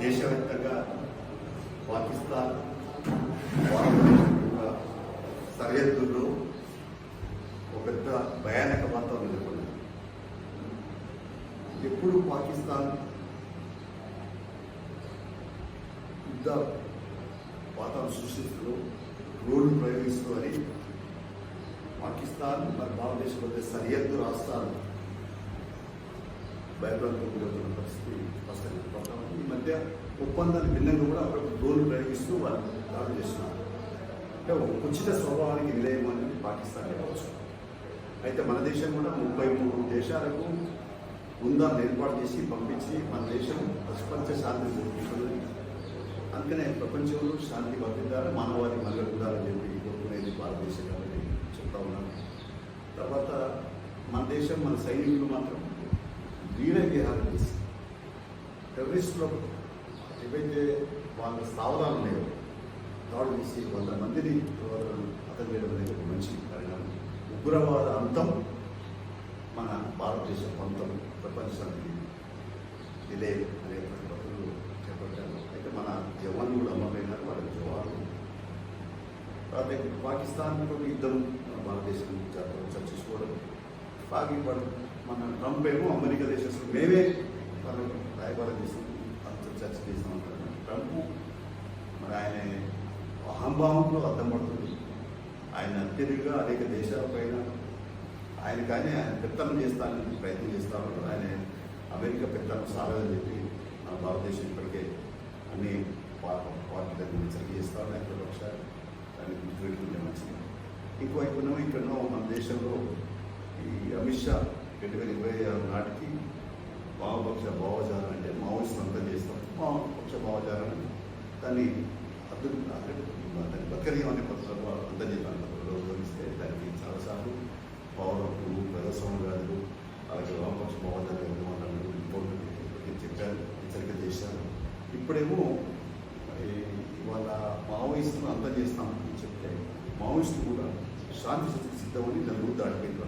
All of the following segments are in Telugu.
దేశవ్యాప్తంగా పాకిస్తాన్ సరిహద్దుల్లో ఒక పెద్ద భయానక వాతావరణం ఏర్పడింది. ఎప్పుడు పాకిస్తాన్ యుద్ధ వాతావరణం సృష్టిస్తూ రోడ్లు ప్రయోగిస్తూ అని పాకిస్తాన్ మరి భారతదేశం మధ్య సరిహద్దు రాష్ట్రాలు భయపడుతున్న పరిస్థితి వస్తుంది మధ్య ఒప్పందాన్ని భిన్నంగా కూడా అక్కడ డ్రోన్లు ప్రయోగిస్తూ వాళ్ళు దాడులు చేస్తున్నారు. అంటే ఉచిత స్వభావానికి నిలయం అనేది పాకిస్తాన్ కావచ్చు. అయితే మన దేశం కూడా ముప్పై మూడు దేశాలకు బృందాలను ఏర్పాటు చేసి పంపించి మన దేశం ప్రపంచ శాంతి జరుగుతుంది అందుకనే ప్రపంచంలో శాంతి వర్ధిల్లాలి మానవాళి మళ్ళీ ఉండాలని చెప్పి కోరుకునేది భారతదేశం కాబట్టి చెప్తా ఉన్నాను. తర్వాత మన దేశం మన సైనికులు మాత్రం వీర విహారం చేసి టెర్రరిస్టులకు ఏవైతే వాళ్ళ స్థావరాలు లేవు దాడులు చేసి వంద మందిని అతను మీద అనేది ఒక మంచి పరిణామం. ఉగ్రవాద అంతం మన భారతదేశం అంతం ప్రపంచానికి ఇదే అనే ప్రతిపత్తులు చేపట్టారు. అయితే మన జవాన్లు కూడా అమరైనారు వాళ్ళకి జవాన్లు. తర్వాత ఇప్పుడు పాకిస్తాన్తో యుద్ధం మన భారతదేశం చర్చించుకోవడం చర్చించుకోవడం. పాకిస్తాన్ మన ట్రంప్ ఏమో అమెరికా దేశంలో మేమే వాళ్ళు రాయబారం చేసి అంత చర్చ చేస్తాం అంటారు ట్రంప్ మరి ఆయన అహంభావంలో అర్థం పడుతుంది. ఆయన అత్యధికంగా అనేక దేశాలపైన ఆయన కానీ ఆయన పెత్తనం చేస్తానని ప్రయత్నం చేస్తా ఉంటారు ఆయన అమెరికా పెత్తనం సాగదని చెప్పి మన భారతదేశం ఇప్పటికే అన్ని పార్టీ దగ్గర హెచ్చరిక చేస్తా ఉన్నాయి. ఒకసారి దాన్ని గుర్తుపెట్టుకుంటే మంచిది. ఇంకోవైపునో ఇక్కడనో మన దేశంలో ఈ అమిత్ షా రెండు వేల ఇరవై ఆరు నాటికి వామపక్ష భావజాలం అంటే మావోయిస్టులు అంతా చేస్తాం వామపక్ష భావజాలాన్ని దాన్ని అర్థం దాన్ని బకరీయం అనే పత్రంలో అంతర్జాతీయ పత్రంలో వివరిస్తే దానికి చాలాసార్లు పౌరత్తులు ప్రజాస్వామ్యవాదులు అలాగే వామపక్ష భావజాలం ఏమంటారు ఇంపార్టెంట్ చెప్పారు హెచ్చరిక చేశారు. ఇప్పుడేమో ఇవాళ మావోయిస్టులు అంతం చేస్తాం అని చెప్తే మావోయిస్టులు కూడా శాంతి సిద్ధమని నలుగురు దాటిపోయింది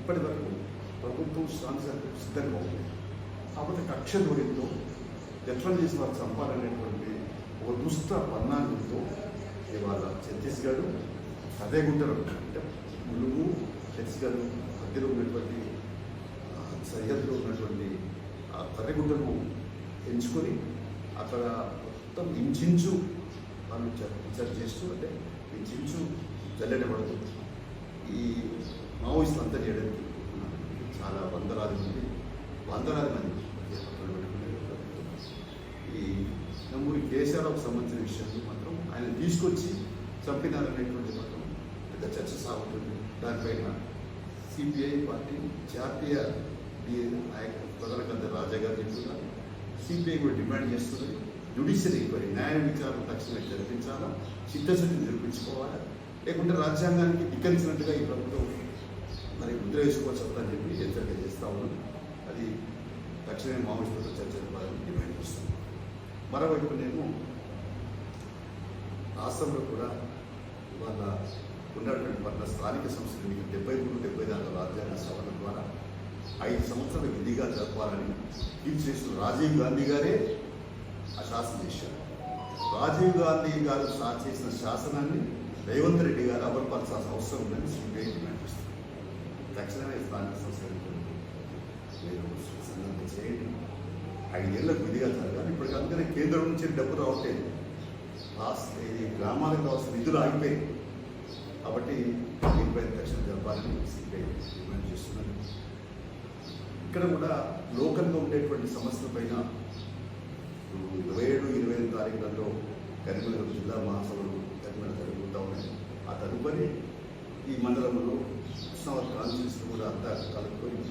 ఇప్పటి వరకు ప్రభుత్వం స్ట్రాంగ్ సిద్ధంగా ఉంది కాకపోతే కక్ష దూరంతో ఎట్లా చేసి వారు చంపాలనేటువంటి ఒక దుష్ట పన్నాగంతో ఇవాళ ఛత్తీస్గఢ్ గుంటలు అంటే ములుగు ఛత్తీస్గఢ్ మధ్యలో ఉన్నటువంటి సరిహద్దులో ఉన్నటువంటి ఆ తర్రెగుంటను ఎంచుకొని అక్కడ మొత్తం ఇంచించు వాళ్ళు విచారణ చేస్తూ అంటే ఇంచించు జల్లెడ పడుతుంది. ఈ మావోయిస్టులు అంతా చేయడానికి చాలా వందలాది మంది వందలాది మంది ప్రభుత్వం. ఈ నమ్మూరి కేసీఆర్కు సంబంధించిన విషయాన్ని మాత్రం ఆయన తీసుకొచ్చి చంపినారనేటువంటి మాత్రం పెద్ద చర్చ సాగుతుంది దానిపైన సిపిఐ పార్టీ జాతీయ డి- నాయకులు ప్రధానకంద రాజా గారు చెప్తున్నారు సిపిఐ కూడా డిమాండ్ చేస్తుంది జ్యుడిషియల్ ఎంక్వైరీ న్యాయ విచారణ తక్షణమే జరిపించాలా చిత్తశుద్ధి నిరూపించుకోవాలా లేకుంటే రాజ్యాంగానికి ధిక్కరించినట్టుగా ఈ ప్రభుత్వం మరి ముద్ర వేసుకోవచ్చు అని చెప్పి హెచ్చరిక చేస్తా ఉన్నాం అది తక్షణమే మావోయిస్టులతో చర్చ జరపాలని డిమాండ్ మరోవైపు మరోవైపునేమో రాష్ట్రంలో కూడా ఇవాళ ఉన్నటువంటి పట్ల స్థానిక సంస్థలు డెబ్బై మూడు డెబ్బై నాలుగు రాజ్యాంగ సవరణ ద్వారా ఐదు సంవత్సరాల విధిగా జరపాలని కీప్ చేసిన రాజీవ్ గాంధీ గారే ఆ శాసనం చేశారు. రాజీవ్ గాంధీ గారు చేసిన శాసనాన్ని రేవంత్ రెడ్డి గారు అమలుపరచాల్సిన అవసరం ఉందని సిబిఐ డిమాండ్ చేస్తుంది తక్షణమే స్థానిక సంస్థలు మీరు సందర్భం చేయండి. ఐదేళ్ళకు విధిగా జరగాలి. ఇప్పటికి అందుకనే కేంద్రం నుంచి డబ్బు రావట్లేదు. రాష్ట్ర ఇది గ్రామాలకు కావాల్సిన నిధులు ఆగిపోయాయి. కాబట్టి దీనిపై తక్షణం జరపాలని సిపిఐ డిమాండ్ చేస్తున్నాను ఇక్కడ కూడా లోకల్గా ఉండేటువంటి సమస్యలపైన ఇప్పుడు ఇరవై ఏడు ఇరవై ఎనిమిది తారీఖులలో కరీంనగర్ జిల్లా మహాసభలు కరీంనగర్ జరుగుతూ ఉన్నాయి. ఆ తదుపరి ఈ మండలంలో కృష్ణావతి కాన్స్టిట్యూన్సీ కూడా అంతా కలుపుకొని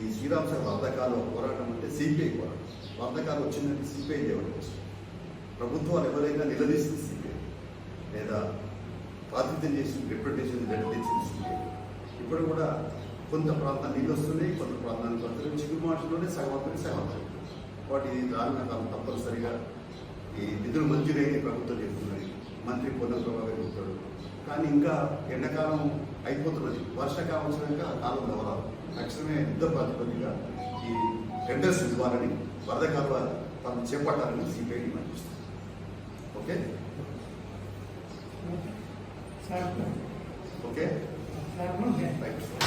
ఈ శ్రీరామ్ సార్ పోరాటం అంటే సిపిఐ పోరాటం. వర్ధకాలు వచ్చిందంటే సిపిఐ చేయవచ్చు ప్రభుత్వాలు ఎవరైనా నిలదీసింది సిపిఐ. లేదా ప్రాతినిధ్యం చేసి రిప్రజెంటేషన్ నిలదీసింది సిపిఐ. ఇప్పుడు కూడా కొంత ప్రాంతాలు నీళ్ళు వస్తున్నాయి కొంత ప్రాంతానికి వస్తున్నాయి చిగురు మాటలోనే సగం అవుతుంది వాటి రానున్న కాలం తప్పనిసరిగా ఈ నిధులు మంజూరైన ప్రభుత్వం చెప్తున్నది మంత్రి పొన్న ప్రభావం చెప్తాడు. కానీ ఇంకా ఎండాకాలం అయిపోతున్నది. వర్షాకాలం వచ్చినాక కాలం దవరాలు తక్షణమే యుద్ధ ప్రాతిపదికగా ఈ టెండర్స్ ఇవ్వాలని వరద కాలువ పనులు చేపట్టాలని సిపిఐ డిమాండ్ చేస్తుంది. ఓకే? సార్. ఓకే? రైట్